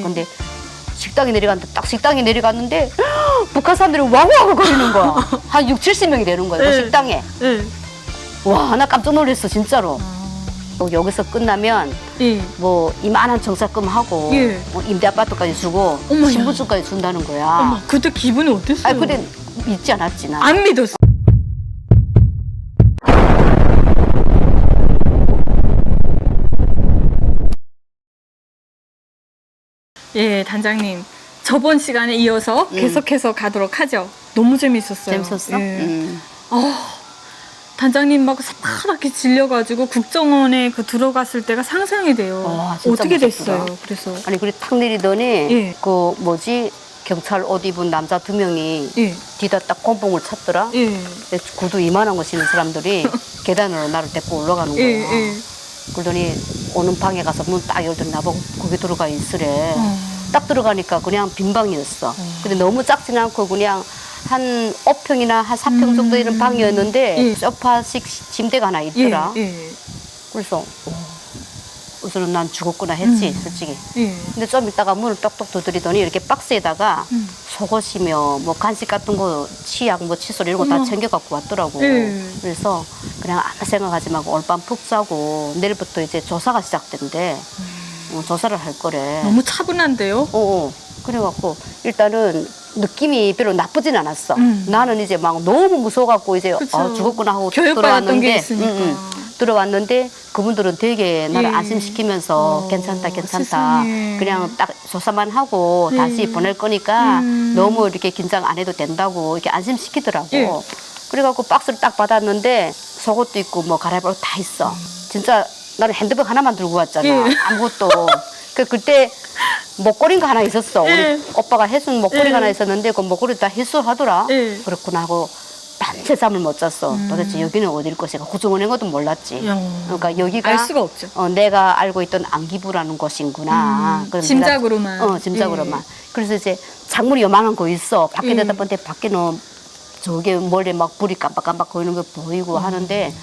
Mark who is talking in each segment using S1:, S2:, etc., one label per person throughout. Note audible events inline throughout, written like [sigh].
S1: 근데 식당에 내려갔는데 딱 식당에 내려갔는데 북한 사람들이 와우와우 거리는 거야. [laughs] 한 6, 70명이 되는 거야. 그
S2: 네.
S1: 식당에.
S2: 네.
S1: 와, 나 깜짝 놀랐어, 진짜로. 또 여기서 끝나면
S2: 예.
S1: 뭐 이만한 정사금 하고
S2: 예.
S1: 뭐 임대 아파트까지 주고
S2: 어머나.
S1: 신분증까지 준다는 거야.
S2: 어머, 그때 기분이 어땠어요?
S1: 아, 근데 믿지 않았지 나.
S2: 안 믿었어. 예, 단장님. 저번 시간에 이어서
S1: 음.
S2: 계속해서 가도록 하죠. 너무 재밌었어요.
S1: 재밌었어?
S2: 예.
S1: 음.
S2: 단장님 막 새파랗게 질려가지고 국정원에 그 들어갔을 때가 상상이 돼요.
S1: 와, 진짜
S2: 어떻게
S1: 무섭더라.
S2: 됐어요? 그래서
S1: 아니 그래 탁 내리더니
S2: 예.
S1: 그 뭐지 경찰 옷 입은 남자 두 명이
S2: 예,
S1: 뒤다 딱 꽁봉을 쳤더라.
S2: 예,
S1: 근데 구두 이만한 거 신는 사람들이 [laughs] 계단으로 나를 데리고 올라가는 거야.
S2: 예, 예.
S1: 그러더니 오는 방에 가서 문 딱 열더니 나보고 거기 들어가 있으래.
S2: 어.
S1: 딱 들어가니까 그냥 빈 방이었어. 근데 너무 작진 않고 그냥 한 5평이나 한 4평 정도 되는 방이었는데
S2: 예.
S1: 소파식 침대가 하나
S2: 예,
S1: 있더라.
S2: 예,
S1: 그래서 우선은 난 죽었구나 했지
S2: 음.
S1: 솔직히.
S2: 예.
S1: 근데 좀 있다가 문을 똑똑 두드리더니 이렇게 박스에다가
S2: 음.
S1: 속옷이며 뭐 간식 같은 거 치약 뭐 칫솔 이런 거다
S2: 어머.
S1: 챙겨 갖고 왔더라고.
S2: 예.
S1: 그래서 그냥 아무 생각하지 말고 올밤 푹 자고 내일부터 이제 조사가 시작된대. 어, 조사를 할 거래.
S2: 음. 너무 차분한데요?
S1: 어, 어. 그래갖고 일단은 느낌이 별로 나쁘진 않았어.
S2: 음.
S1: 나는 이제 막 너무 무서워갖고 이제
S2: 그쵸.
S1: 아, 죽었구나 하고
S2: 교육받았던 게
S1: 들어왔는데
S2: 있으니까.
S1: 들어왔는데 그분들은 되게 나를
S2: 예.
S1: 안심시키면서
S2: 어,
S1: 괜찮다 괜찮다
S2: 세상에.
S1: 그냥 딱 조사만 하고
S2: 예.
S1: 다시 보낼 거니까
S2: 음.
S1: 너무 이렇게 긴장 안 해도 된다고 이렇게 안심시키더라고.
S2: 예.
S1: 그래갖고 박스를 딱 받았는데 속옷도 있고 뭐 갈아입을 옷 다 있어. 진짜 나는 핸드백 하나만 들고 왔잖아.
S2: 예.
S1: 아무것도. 그 그때 목걸이가 하나 있었어.
S2: 예.
S1: 우리 오빠가 해준 목걸이가
S2: 예.
S1: 하나 있었는데 그 목걸이 다 희수하더라.
S2: 예.
S1: 그렇구나 하고 밤새 잠을 못 잤어.
S2: 음.
S1: 도대체 여기는 어딜 것이가 구정원인 것도 몰랐지.
S2: 야.
S1: 그러니까 여기가
S2: 알 수가 없죠.
S1: 어, 내가 알고 있던 안기부라는 곳인구나.
S2: 음,
S1: 그럼
S2: 짐작으로만.
S1: 내가- 어, 짐작으로만.
S2: 예.
S1: 그래서 이제 창문이 요만한 거 있어. 밖에
S2: 예.
S1: 내다 보는데 밖에는 저게 멀리 막 불이 깜빡깜빡 보이는 거 보이고
S2: 음.
S1: 하는데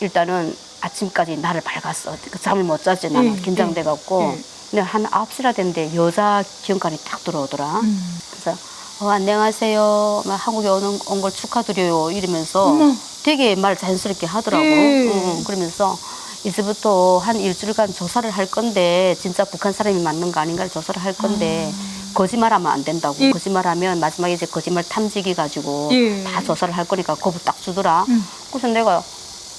S1: 일단은 아침까지 나를 밝았어. 그 잠을 못 잤지 나는
S2: 예,
S1: 긴장돼 갖고.
S2: 예.
S1: 근데 한 9시나 됐는데 여자 기업관이 딱 들어오더라.
S2: 음.
S1: 그래서 어, 안녕하세요. 막 한국에 오는 온 걸 축하드려요. 이러면서
S2: 어머.
S1: 되게 말 자연스럽게 하더라고.
S2: 예.
S1: 응, 그러면서 이제부터 한 일주일간 조사를 할 건데 진짜 북한 사람이 맞는 거 아닌가를 조사를 할 건데 거짓말하면 안 된다고.
S2: 아. 예.
S1: 거짓말하면 마지막에 이제 거짓말 탐지기 가지고
S2: 예.
S1: 다 조사를 할 거니까 거부 딱 주더라.
S2: 음.
S1: 그래서 내가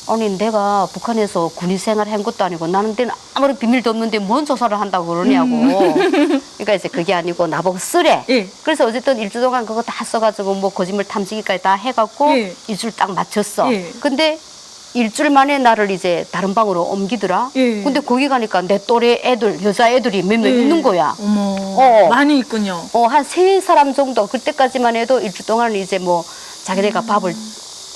S1: 아니 내가 북한에서 군인 생활을 한 것도 아니고 나는 때는 아무런 비밀도 없는데 뭔 조사를 한다고 그러냐고. [laughs] 그러니까 이제 그게 아니고 나보고 쓰래.
S2: 예.
S1: 그래서 어쨌든 일주일 동안 그거 다 써가지고 뭐 거짓말 탐지기까지 다 해갖고
S2: 예.
S1: 일주일 딱 맞췄어.
S2: 예.
S1: 근데 일주일 만에 나를 이제 다른 방으로 옮기더라.
S2: 예.
S1: 근데 거기 가니까 내 또래 애들, 여자 애들이 몇명
S2: 예.
S1: 있는 거야.
S2: 어머.
S1: 어.
S2: 많이 있군요.
S1: 어, 한 세 사람 정도. 그때까지만 해도 일주일 동안 이제 뭐 자기네가 밥을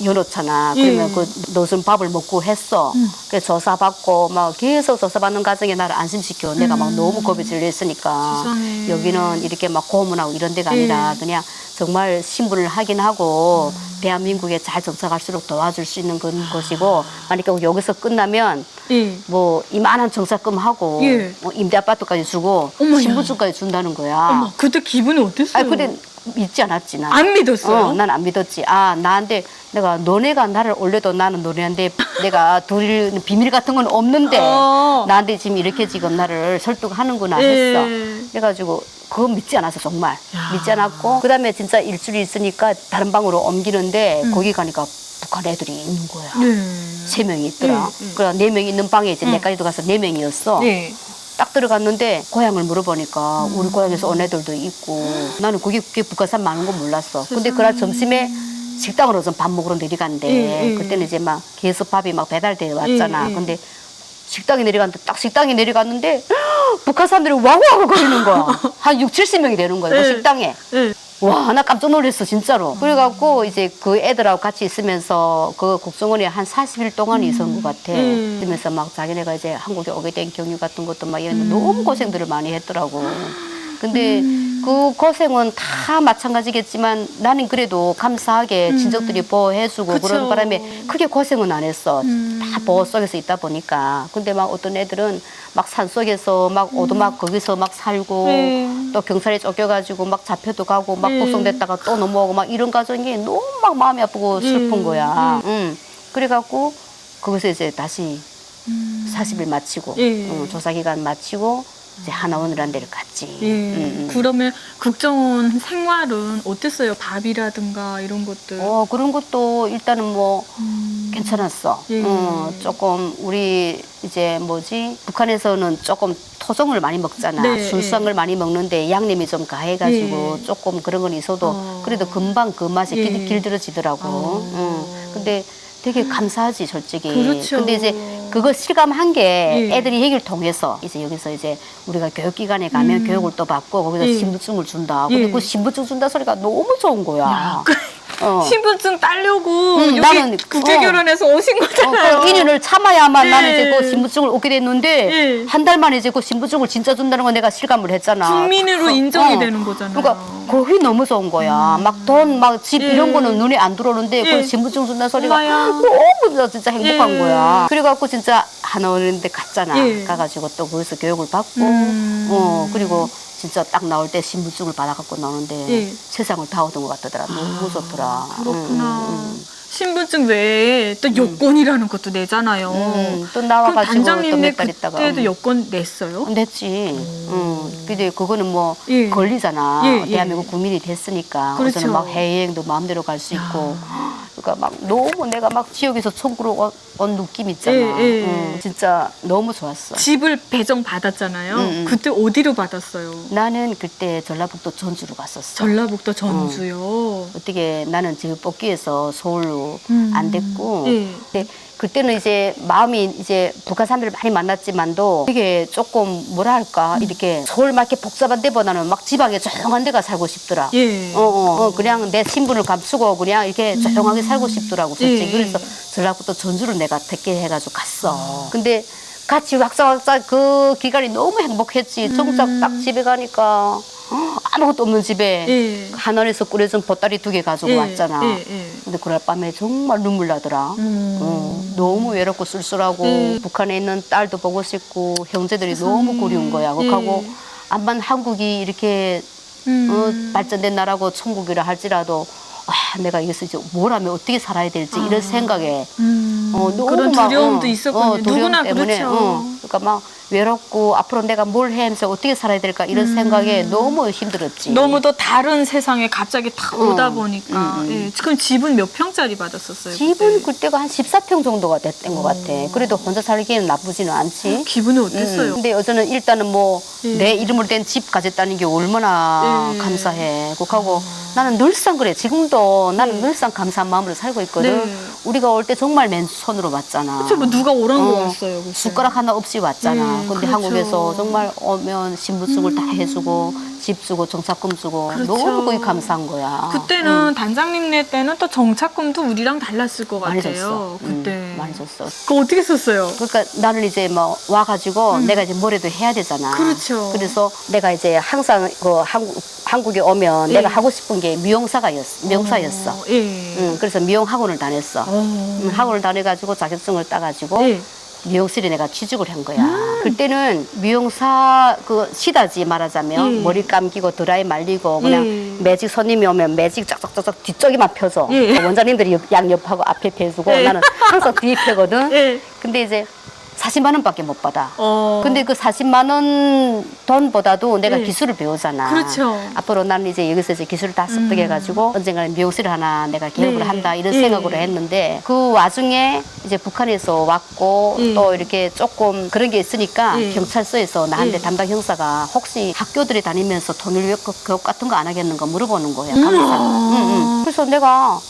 S1: 여놓잖아. 그러면
S2: 예.
S1: 그 노선 밥을 먹고 했어.
S2: 음.
S1: 그래서 조사받고 막 계속 조사받는 과정에 나를 안심시켜. 내가 막 너무 겁이 질려 있으니까.
S2: 음. 세상에.
S1: 여기는 이렇게 막 고문하고 이런 데가
S2: 예.
S1: 아니라 그냥 정말 신분을 확인하고
S2: 음.
S1: 대한민국에 잘 정착할수록 도와줄 수 있는 그런 곳이고 만약에 여기서 끝나면
S2: 예.
S1: 뭐 이만한 정착금 하고
S2: 예.
S1: 뭐 임대 아파트까지 주고
S2: 어머야.
S1: 신분증까지 준다는 거야.
S2: 어머, 그때 기분이 어땠어요?
S1: 아, 근데 믿지 않았지, 난.
S2: 안 믿었어요?
S1: 어, 난안 믿었지. 아, 나한테 내가 너네가 나를 올려도 나는 너네한테 내가 둘 [laughs] 비밀 같은 건 없는데
S2: 어.
S1: 나한테 지금 이렇게 지금 나를 설득하는구나
S2: 예.
S1: 했어. 그래가지고 그거 믿지 않았어, 정말.
S2: 야.
S1: 믿지 않았고. 그 다음에 진짜 일주일 있으니까 다른 방으로 옮기는데
S2: 음.
S1: 거기 가니까 북한 애들이 있는 거야.
S2: 예.
S1: 세 명이 있더라.
S2: 예, 예.
S1: 그래, 네 명이 있는 방에 이제
S2: 음.
S1: 내까지도 가서 네 명이었어.
S2: 예.
S1: 딱 들어갔는데 고향을 물어보니까
S2: 음.
S1: 우리 고향에서 온 애들도 있고 나는 그게, 그게 북한산 많은 건 몰랐어. 근데. 그날 점심에 식당으로 좀 밥 먹으러 내려간대.
S2: 예, 예.
S1: 그때는 이제 막 계속 밥이 막 배달돼 왔잖아.
S2: 예, 예.
S1: 근데 식당에 내려갔는데 딱 식당에 내려갔는데 [gasps] 북한 사람들이 와우와우 거리는 거야. [laughs] 한 6, 70명이 되는 거야. 그
S2: 예.
S1: 식당에.
S2: 예.
S1: 와, 나 깜짝 놀랐어, 진짜로. 그래갖고 이제 그 애들하고 같이 있으면서 그 국정원에 한 40일 동안 있은 것 같아.
S2: 음.
S1: 그러면서 막 자기네가 이제 한국에 오게 된 경유 같은 것도 막 이런
S2: 음.
S1: 너무 고생들을 많이 했더라고. 근데 그 고생은 다 마찬가지겠지만 나는 그래도 감사하게 친척들이 보호해주고
S2: 음. 그쵸.
S1: 그런 바람에 크게 고생은 안 했어.
S2: 음.
S1: 다 보호 속에서 있다 보니까. 근데 막 어떤 애들은 막 산 속에서 막 오두막 거기서 막 살고
S2: 음. 네.
S1: 또 경찰에 쫓겨가지고 막 잡혀도 가고 막
S2: 네.
S1: 복송됐다가 또 넘어오고 막 이런 과정이 너무 막 마음이 아프고 슬픈
S2: 음.
S1: 거야. 응. 그래갖고 거기서 이제 다시
S2: 음.
S1: 40일 마치고
S2: 예.
S1: 응, 조사 기간 마치고 이제 하나원이라는 데를 갔지.
S2: 예.
S1: 응, 응.
S2: 그러면 국정원 생활은 어땠어요? 밥이라든가 이런 것들.
S1: 어 그런 것도 일단은 뭐
S2: 음.
S1: 괜찮았어.
S2: 예.
S1: 어, 조금 우리 이제 뭐지 북한에서는 조금 토종을 많이 먹잖아.
S2: 네,
S1: 순수한
S2: 예.
S1: 걸 많이 먹는데 양념이 좀 가해가지고
S2: 예.
S1: 조금 그런 건 있어도
S2: 어.
S1: 그래도 금방 그 맛이
S2: 예.
S1: 길, 길들어지더라고.
S2: 어.
S1: 응. 근데 되게 감사하지 솔직히.
S2: 그렇죠.
S1: 근데 이제 그거 실감한 게
S2: 예.
S1: 애들이 얘기를 통해서 이제 여기서 이제 우리가 교육기관에 가면
S2: 음.
S1: 교육을 또 받고 거기서
S2: 예.
S1: 신분증을 준다. 근데
S2: 예.
S1: 그 신분증 준다 소리가 너무 좋은 거야.
S2: 야, 그
S1: 어.
S2: 신분증 따려고
S1: 응,
S2: 여기
S1: 나는-
S2: 국제 결혼해서 오신
S1: 어,
S2: 거잖아요.
S1: 그 2년을 참아야만
S2: 예.
S1: 나는 이제 그 신분증을 얻게 됐는데
S2: 예.
S1: 한달 만에 이제 그 신분증을 진짜 준다는 건 내가 실감을 했잖아.
S2: 국민으로
S1: 어,
S2: 인정이
S1: 어.
S2: 되는 거잖아요.
S1: 그러니까 그게 너무 좋은 거야. 막 돈, 막집
S2: 예.
S1: 이런 거는 눈에 안 들어오는데
S2: 예.
S1: 그 신분증 준다는 소리가. 너무 나 진짜 행복한
S2: 예.
S1: 거야. 그래갖고 진짜 하나원인데 갔잖아.
S2: 예.
S1: 가가지고 또 거기서 교육을 받고,
S2: 음.
S1: 어 그리고 진짜 딱 나올 때 신분증을 받아갖고 나오는데
S2: 예.
S1: 세상을 다 얻은 것 같더라. 너무 좋더라.
S2: 그렇구나.
S1: 음, 음,
S2: 신분증 외에 또 여권이라는 것도 내잖아요.
S1: 음, 또
S2: 그럼
S1: 나와가지고 또
S2: 단장님네
S1: 몇 달 있다가
S2: 그때도
S1: 음.
S2: 여권 냈어요?
S1: 냈지. 응. 근데 그거는 뭐
S2: 예.
S1: 권리잖아.
S2: 예, 예.
S1: 대한민국 국민이 됐으니까.
S2: 그렇죠.
S1: 어제는 막 해외여행도 마음대로 갈 수 있고. 그러니까 막 너무 내가 막 지역에서 천국으로 온, 온 느낌 있잖아.
S2: 예, 예.
S1: 응. 진짜 너무 좋았어.
S2: 집을 배정 받았잖아요.
S1: 음, 음.
S2: 그때 어디로 받았어요?
S1: 나는 그때 전라북도 전주로 갔었어.
S2: 전라북도 전주요.
S1: 어 떻게 나는 지금 뽑기에서 서울로
S2: 음.
S1: 안 됐고
S2: 예.
S1: 근데 그때는 이제 마음이 이제 북한 사람들을 많이 만났지만도 되게 조금 뭐라 할까 이렇게 서울 막 이렇게 복잡한 데보다는 막 지방에 조용한 데가 살고 싶더라.
S2: 예.
S1: 어, 어, 어, 그냥 내 신분을 감추고 그냥 이렇게 조용하게 살고 싶더라고, 솔직히.
S2: 예.
S1: 그래서 전라북도 전주를 내가 택계해가지고 갔어. 근데 같이 왁자왁자 그 기간이 너무 행복했지. 정작 딱 집에 가니까 어, 아무것도 없는 집에
S2: 예.
S1: 하늘에서 끓여준 보따리 두 개 가지고
S2: 예,
S1: 왔잖아.
S2: 예, 예.
S1: 근데 그날 밤에 정말 눈물 나더라.
S2: 음.
S1: 어, 너무 외롭고 쓸쓸하고
S2: 음.
S1: 북한에 있는 딸도 보고 싶고 형제들이 너무 그리운 거야.
S2: 예.
S1: 그하고 암만 한국이 이렇게
S2: 음.
S1: 어, 발전된 나라고 천국이라 할지라도 아, 내가 여기서 이제 뭘 하면 어떻게 살아야 될지
S2: 아.
S1: 이런 생각에
S2: 음.
S1: 어, 너무
S2: 그런
S1: 막,
S2: 두려움도
S1: 어,
S2: 있었군요.
S1: 어, 두려움
S2: 누구나
S1: 때문에,
S2: 그렇죠.
S1: 어, 그러니까 막 외롭고 앞으로 내가 뭘 해면서 어떻게 살아야 될까 이런 생각에 너무 힘들었지.
S2: 음. 너무 더 다른 세상에 갑자기 탁
S1: 음.
S2: 오다 보니까.
S1: 음, 음.
S2: 예. 그럼 집은 몇 평짜리 받았었어요?
S1: 집은
S2: 그때?
S1: 그때 가 한 14평 정도가 됐던 것 같아. 그래도 혼자 살기에는 나쁘지는 않지.
S2: 기분이 어땠어요?
S1: 음, 근데 여자는 일단은 뭐
S2: 예.
S1: 내 이름으로 된 집 가졌다는 게 얼마나
S2: 예.
S1: 감사해. 그하고 나는 늘상 그래. 지금도 나는 늘상 감사한 마음으로 살고 있거든.
S2: 네.
S1: 우리가 올 때 정말 맨손으로 왔잖아.
S2: 그쵸, 뭐 누가 오란 거
S1: 어,
S2: 왔어요. 그때.
S1: 숟가락 하나 없이 왔잖아.
S2: 예,
S1: 근데
S2: 그렇죠.
S1: 한국에서 정말 오면 신분증을 다 해주고 집 주고 정착금 주고
S2: 그렇죠.
S1: 너무 그게 감사한 거야.
S2: 그때는 단장님네 때는 또 정착금도 우리랑 달랐을 것
S1: 많이
S2: 같아요.
S1: 줬어.
S2: 그때.
S1: 음, 많이 줬어.
S2: 그거 어떻게 썼어요?
S1: 그러니까 나는 이제 뭐 와가지고 내가 이제 뭐라도 해야 되잖아.
S2: 음. 그렇죠.
S1: 그래서 내가 이제 항상 그 한국 한국에 오면
S2: 예.
S1: 내가 하고 싶은 게 미용사가였어. 미용사였어.
S2: 어, 예.
S1: 응, 그래서 미용 학원을 다녔어.
S2: 어.
S1: 응, 학원을 다녀가지고 자격증을 따가지고
S2: 예.
S1: 미용실에 내가 취직을 한 거야. 그때는 미용사 그 시다지 말하자면
S2: 예.
S1: 머리 감기고 드라이 말리고 그냥
S2: 예.
S1: 매직 손님이 오면 매직 쫙쫙쫙쫙 뒤쪽에만 펴줘.
S2: 예.
S1: 그 원장님들이 옆- 양옆하고 앞에 펴주고
S2: 예.
S1: 나는 항상 뒤에 펴거든.
S2: 예.
S1: 근데 이제 40만 원밖에 못 받아.
S2: 어.
S1: 근데 그 40만 원 돈보다도 내가
S2: 네.
S1: 기술을 배우잖아.
S2: 그렇죠.
S1: 앞으로 나는 이제 여기서 이제 기술을 다
S2: 음.
S1: 습득해 가지고 언젠가는 미용실을 하나 내가 개업을
S2: 네.
S1: 한다 이런
S2: 예.
S1: 생각으로 했는데 그 와중에 이제 북한에서 왔고
S2: 예.
S1: 또 이렇게 조금 그런 게 있으니까
S2: 예.
S1: 경찰서에서 나한테
S2: 예.
S1: 담당 형사가 혹시 학교들에 다니면서 돈을 왜 그- 교육 같은 거 안 하겠는가 물어보는 거야. 감사. 응, 응. 그래서 내가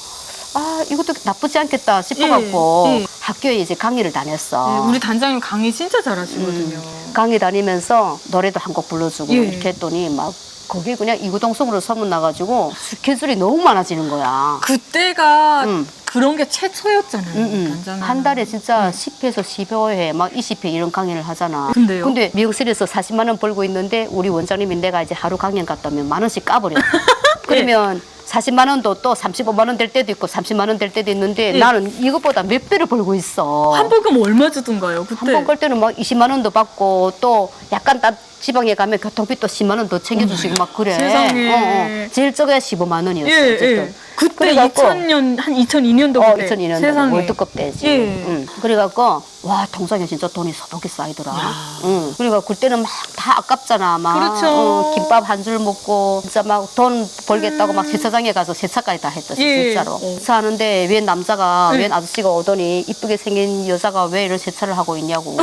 S1: 아 이것도 나쁘지 않겠다 싶어갖고
S2: 예. 예.
S1: 학교에 이제 강의를 다녔어.
S2: 네, 우리 단장님 강의 진짜 잘하시거든요.
S1: 강의 다니면서 노래도 한 곡 불러주고
S2: 예.
S1: 이렇게 했더니 막 거기 그냥 이구동성으로 소문 나가지고 스케줄이 너무 많아지는 거야.
S2: 그때가
S1: 음.
S2: 그런 게 최초였잖아요.
S1: 음, 음.
S2: 단장님.
S1: 한 달에 진짜 10회에서 15회, 막 20회 이런 강연을 하잖아.
S2: 근데요?
S1: 근데 미용실에서 40만 원 벌고 있는데 우리 원장님이 내가 이제 하루 강연 갔다면 만 원씩 까버려. [laughs] 그러면 40만 원도 또 35만 원 될 때도 있고 30만 원 될 때도 있는데
S2: 네.
S1: 나는 이것보다 몇 배를 벌고 있어.
S2: 한복은 얼마 주던가요? 그때.
S1: 한 번 걸 때는 막 20만 원도 받고 또 약간 따, 지방에 가면 교통비 또 10만 원 더 챙겨주시고 막 그래.
S2: 세상에.
S1: 어, 어. 제일 적어야 15만 원이었어.
S2: 예,
S1: 어쨌든.
S2: 예. 그때
S1: 그래갖고
S2: 2000년 한 2002년도
S1: 어,
S2: 그때
S1: 2002년도
S2: 세상에.
S1: 월드컵 때지.
S2: 예.
S1: 응. 그래갖고 와 통장에 진짜 돈이 소복이 쌓이더라. 응. 그러니까 그때는 막 다 아깝잖아. 막
S2: 그렇죠.
S1: 어, 김밥 한 줄 먹고 진짜 막 돈 벌겠다고 막 세차장 에 가서 세차까지 다 했었어
S2: 예.
S1: 진짜로.
S2: 어.
S1: 세차하는데 웬 남자가
S2: 네.
S1: 웬 아저씨가 오더니 이쁘게 생긴 여자가 왜 이런 세차를 하고 있냐고.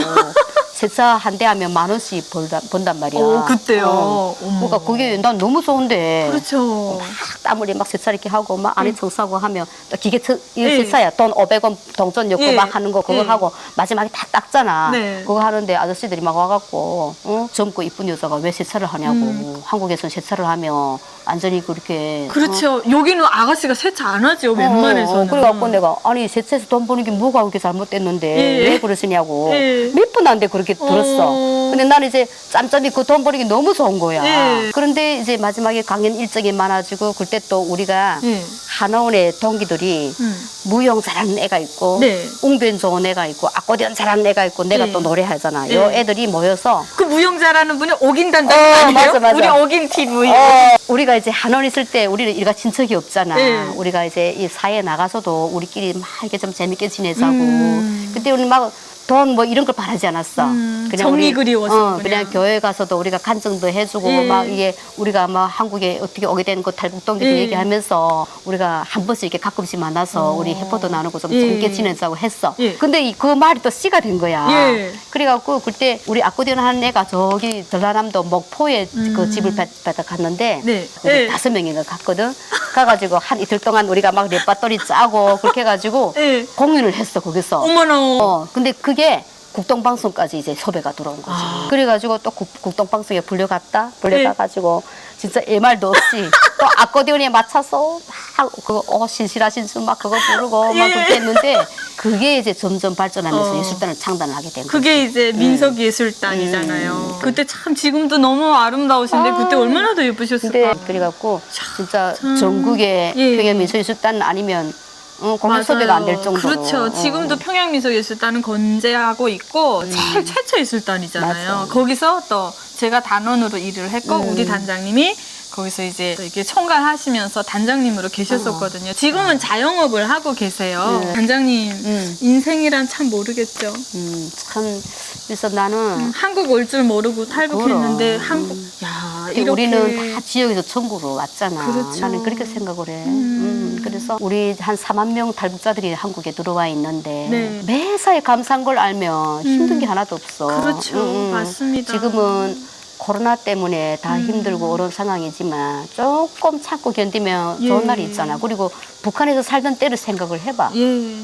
S1: 세차 한 대 하면 만 원씩 벌다, 번단 말이야.
S2: 어, 그때요.
S1: 어. 그러니까 그게 난 너무 좋은데.
S2: 그렇죠.
S1: 막땀 흘리 막 세차 이렇게 하고 막 안에 청소하고 하면 또 기계 트,
S2: 예.
S1: 세차야 돈 500원 동전 넣고
S2: 예.
S1: 막 하는 거 그거
S2: 예.
S1: 하고 마지막에 다 닦잖아
S2: 네.
S1: 그거 하는데 아저씨들이 막 와갖고 어? 젊고 이쁜 여자가 왜 세차를 하냐고
S2: 음.
S1: 한국에서는 세차를 하면 완전히 그렇게
S2: 그렇죠. 여기는 아가씨가 세차 안 하죠.
S1: 어,
S2: 웬만해서는.
S1: 어, 그래갖고 내가 아니 세차에서 돈 버는 게 뭐가 그렇게 잘못됐는데
S2: 예.
S1: 왜 그러시냐고
S2: 예.
S1: 몇 분 안 돼 그렇게 들었어
S2: 어.
S1: 근데 나는 이제 짬짬이 그 돈 버리기 너무 좋은 거야
S2: 예.
S1: 그런데 이제 마지막에 강연 일정이 많아지고 그때 또 우리가
S2: 예.
S1: 한의원의 동기들이
S2: 음.
S1: 무용 잘하는 애가 있고
S2: 네.
S1: 웅변 좋은 애가 있고 아코디언 잘하는 애가 있고 내가
S2: 네.
S1: 또 노래하잖아
S2: 네.
S1: 요 애들이 모여서
S2: 그 무용자라는 분이 오긴 단장
S1: 어,
S2: 아니에요?
S1: 맞아, 맞아.
S2: 우리 오긴 TV.
S1: 어, 우리가 이제 한원 있을 때 우리는 일가 친척이 없잖아.
S2: 네.
S1: 우리가 이제 이 사회에 나가서도 우리끼리 막 이렇게 좀 재밌게 지내자고.
S2: 음.
S1: 그때 우리 막 돈 뭐 이런 걸 바라지 않았어.
S2: 음,
S1: 우리,
S2: 정이 그리웠어,
S1: 어, 그냥
S2: 그냥.
S1: 교회 가서도 우리가 간증도 해주고
S2: 예.
S1: 막 이게 우리가 막 한국에 어떻게 오게 된거 탈북동기도
S2: 예.
S1: 얘기하면서 우리가 한 번씩 이렇게 가끔씩 만나서
S2: 어.
S1: 우리 해포도 나누고 좀
S2: 예.
S1: 재밌게 지내자고 했어.
S2: 예.
S1: 근데 이- 그 말이 또 씨가 된 거야.
S2: 예.
S1: 그래갖고 그때 우리 아코디언 하는 애가 저기 전라남도 목포에 그
S2: 음.
S1: 집을 뺏- 뺏어 갔는데
S2: 네.
S1: 우리
S2: 예.
S1: 다섯 명인가 갔거든. [laughs] 가가지고 한 이틀 동안 우리가 막 랩바토리 짜고 그렇게 해가지고
S2: 예.
S1: 공연을 했어 거기서.
S2: 어머나.
S1: 어 근데 그게 국동방송까지 이제 섭외가 들어온 거지.
S2: 아.
S1: 그래가지고 또 국, 국동방송에 불려갔다.
S2: 네.
S1: 불려가가지고 진짜 애말도 없이 또 아코디언에 맞춰서 막 그거 어 신실하신 춤막 그거 부르고 막
S2: 예.
S1: 그렇게 했는데 그게 이제 점점 발전하면서
S2: 어.
S1: 예술단을 창단을 하게 된 거지.
S2: 그게 이제 민속 예술단이잖아요.
S1: 음.
S2: 그때 참 지금도 너무 아름다우신데
S1: 아.
S2: 그때 얼마나 더 예쁘셨을까.
S1: 근데 그래갖고 진짜
S2: 참.
S1: 전국에
S2: 예.
S1: 평양민속예술단 아니면 어, 공연 섭외가 안 될 정도로
S2: 그렇죠.
S1: 어.
S2: 지금도 평양미소예술단은 건재하고 있고 제일 최초 예술단이잖아요.
S1: 음. 맞아.
S2: 거기서 또 제가 단원으로 일을 했고
S1: 음.
S2: 우리 단장님이 거기서 이제 또 이렇게 총괄하시면서 단장님으로 계셨었거든요. 지금은 자영업을 하고 계세요.
S1: 음.
S2: 단장님
S1: 음.
S2: 인생이란 참 모르겠죠.
S1: 음, 참 그래서 나는
S2: 한국 올 줄 모르고 탈북했는데
S1: 그럼.
S2: 한국
S1: 음. 야그
S2: 이렇게
S1: 우리는 다 지역에서 천국으로 왔잖아.
S2: 그렇죠.
S1: 나는 그렇게 생각을 해.
S2: 음.
S1: 음, 그래서 우리 한 4만 명 탈북자들이 한국에 들어와 있는데
S2: 네.
S1: 매사에 감사한 걸 알면 힘든 게 하나도 없어.
S2: 그렇죠.
S1: 음, 음.
S2: 맞습니다.
S1: 지금은 코로나 때문에 다
S2: 음.
S1: 힘들고 어려운 상황이지만 조금 참고 견디면 좋은
S2: 예.
S1: 날이 있잖아. 그리고 북한에서 살던 때를 생각을 해봐.
S2: 예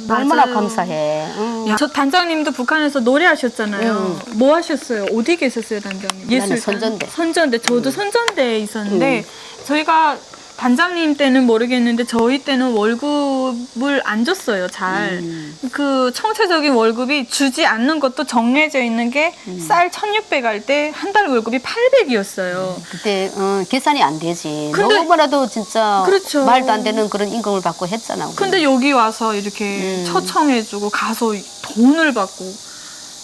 S1: 얼마나
S2: 맞아요.
S1: 감사해. 음.
S2: 야, 저 단장님도 북한에서 노래하셨잖아요.
S1: 음.
S2: 뭐 하셨어요? 어디 계셨어요, 단장님?
S1: 나는 선전대.
S2: 선전대. 저도 선전대에 있었는데
S1: 음.
S2: 저희가 단장님 때는 모르겠는데 저희 때는 월급을 안 줬어요, 잘.
S1: 음.
S2: 그 총체적인 월급이 주지 않는 것도 정해져 있는 게
S1: 음.
S2: 쌀1600 할 때 한 달 월급이 800이었어요.
S1: 그때 어, 계산이 안 되지.
S2: 근데-
S1: 너무나도 진짜
S2: 그렇죠.
S1: 말도 안 되는 그런 임금을 받고 했잖아. 우리.
S2: 근데 여기 와서 이렇게
S1: 음.
S2: 초청해주고 가서 돈을 받고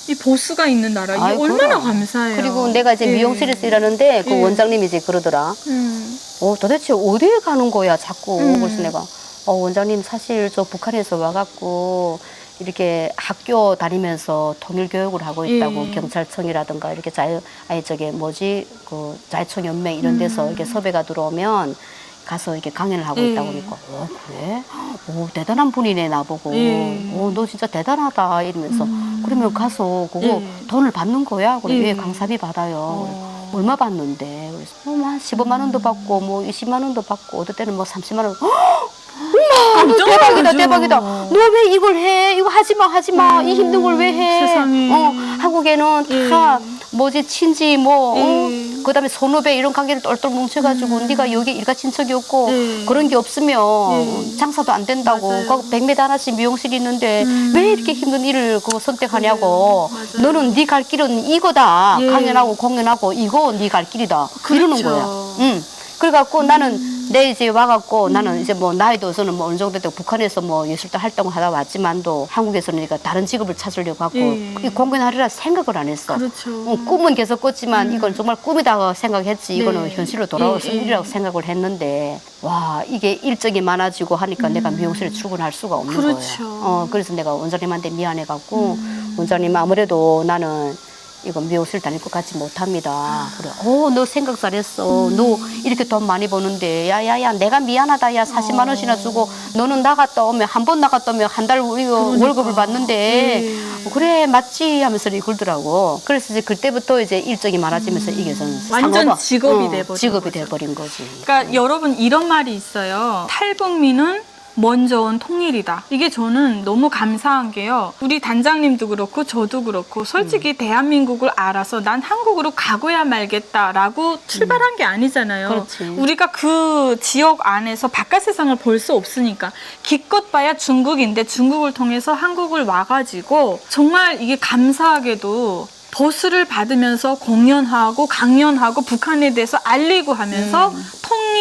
S2: 이 보수가 있는 나라 이게
S1: 아이,
S2: 얼마나
S1: 그럼.
S2: 감사해요.
S1: 그리고 내가 이제
S2: 예.
S1: 미용실에서 일하는데 그
S2: 예.
S1: 원장님이 이제 그러더라.
S2: 음.
S1: 어, 도대체 어디에 가는 거야, 자꾸.
S2: 음.
S1: 그래서 내가, 어, 원장님 사실 저 북한에서 와갖고 이렇게 학교 다니면서 통일 교육을 하고 있다고
S2: 예.
S1: 경찰청이라든가 이렇게 자유, 아니, 저게 뭐지, 그 자유총연맹 이런 데서
S2: 음.
S1: 이렇게 섭외가 들어오면 가서 이렇게 강연을 하고
S2: 예.
S1: 있다고 그러니까, 어, 그래? 오, 대단한 분이네, 나보고.
S2: 예.
S1: 오, 너 진짜 대단하다. 이러면서.
S2: 음.
S1: 그러면 가서 그거
S2: 예.
S1: 돈을 받는 거야? 그래,
S2: 예.
S1: 예, 강사비 받아요.
S2: 어.
S1: 얼마 받는데? 그래서 뭐한 15만 원도 받고 뭐 20만 원도 받고 어떨 때는 뭐 30만 원. [gasps] 엄마,
S2: 깜짝
S1: 대박이다. 대박이다. 너 왜 이걸 해? 이거 하지 마, 하지 마. 이 힘든 걸 왜 해?
S2: 세상에.
S1: 어, 한국에는 다 뭐지 친지 뭐 어?
S2: 예.
S1: 그다음에 선후배 이런 관계를 똘똘 뭉쳐가지고 네가 여기 일가 친척이 없고
S2: 네.
S1: 그런 게 없으면
S2: 네.
S1: 장사도 안 된다고. 거기 100m 하나씩 미용실이 있는데
S2: 음.
S1: 왜 이렇게 힘든 일을 그거 선택하냐고. 너는 네 갈 길은 이거다.
S2: 예.
S1: 강연하고 공연하고 이거 네 갈 길이다. 이러는
S2: 그렇죠.
S1: 거야. 응. 그래갖고 나는 내 이제 와갖고 나는 이제 뭐 나이도 저는 뭐 어느 정도 되고 북한에서 뭐 예술도 활동을 하다 왔지만도 한국에서는 그러니까 다른 직업을 찾으려고 하고
S2: 예.
S1: 이 공연하리라 생각을 안 했어.
S2: 그렇죠.
S1: 어, 꿈은 계속 꿨지만 이건 정말 꿈이다 생각했지 이거는
S2: 네.
S1: 현실로 돌아올
S2: 예, 예.
S1: 일이라고 생각을 했는데 와 이게 일정이 많아지고 하니까 내가 미용실에 출근할 수가 없는
S2: 음. 그렇죠.
S1: 거예요. 어 그래서 내가 원장님한테 미안해갖고
S2: 음.
S1: 원장님 아무래도 나는 이거 미용실 다닐 것 같지 못합니다. 그래, 어 너 생각 잘했어.
S2: 음.
S1: 너 이렇게 돈 많이 버는데 야 야 야 내가 미안하다 야 40만 원씩이나 주고 너는 나갔다 오면 한 번 나갔다 오면 한 달 우리가
S2: 그러니까.
S1: 월급을 받는데
S2: 예.
S1: 그래 맞지 하면서 이러더라고. 그래서 이제 그때부터 이제 일정이 많아지면서 이게 저는
S2: 완전
S1: 상업화,
S2: 직업이
S1: 어,
S2: 돼버린
S1: 직업이
S2: 거죠.
S1: 돼버린 거지.
S2: 그러니까 여러분 이런 말이 있어요. 탈북민은 먼저 온 통일이다. 이게 저는 너무 감사한 게요. 우리 단장님도 그렇고 저도 그렇고
S1: 음.
S2: 솔직히 대한민국을 알아서 난 한국으로 가고야 말겠다라고 출발한 게 아니잖아요.
S1: 음. 그렇지.
S2: 우리가 그 지역 안에서 바깥 세상을 볼 수 없으니까 기껏 봐야 중국인데 중국을 통해서 한국을 와가지고 정말 이게 감사하게도 보수를 받으면서 공연하고 강연하고 북한에 대해서 알리고 하면서
S1: 음.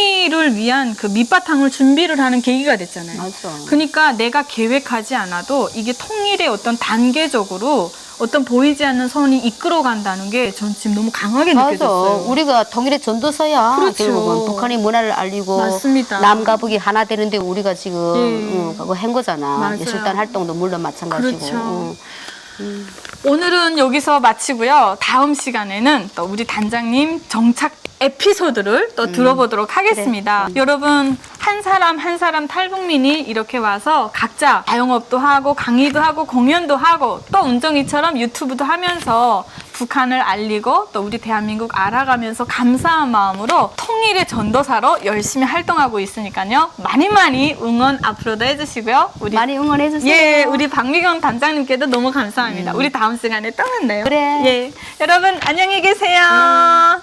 S2: 통일을 위한 그 밑바탕을 준비를 하는 계기가 됐잖아요.
S1: 맞아.
S2: 그러니까 내가 계획하지 않아도 이게 통일의 어떤 단계적으로 어떤 보이지 않는 선이 이끌어 간다는 게 전 지금 너무 강하게
S1: 맞아.
S2: 느껴졌어요.
S1: 우리가 통일의 전도사야.
S2: 그렇죠.
S1: 결국은 북한의 문화를 알리고
S2: 맞습니다.
S1: 남과 북이 하나 되는데 우리가 지금
S2: 네.
S1: 응, 그거 한 거잖아.
S2: 맞아요.
S1: 예술단 활동도 물론 마찬가지고.
S2: 그렇죠.
S1: 응.
S2: 오늘은 여기서 마치고요. 다음 시간에는 또 우리 단장님 정착 에피소드를 또 들어보도록 하겠습니다. 여러분 한 사람 한 사람 탈북민이 이렇게 와서 각자 자영업도 하고 강의도 하고 공연도 하고 또 운정이처럼 유튜브도 하면서 북한을 알리고 또 우리 대한민국 알아가면서 감사한 마음으로 통일의 전도사로 열심히 활동하고 있으니까요. 많이 많이 응원 앞으로도 해주시고요. 우리
S1: 많이 응원해 주세요.
S2: 예, 우리 박미경 단장님께도 너무 감사합니다. 우리 다음 시간에 또 만나요.
S1: 그래.
S2: 예, 여러분 안녕히 계세요.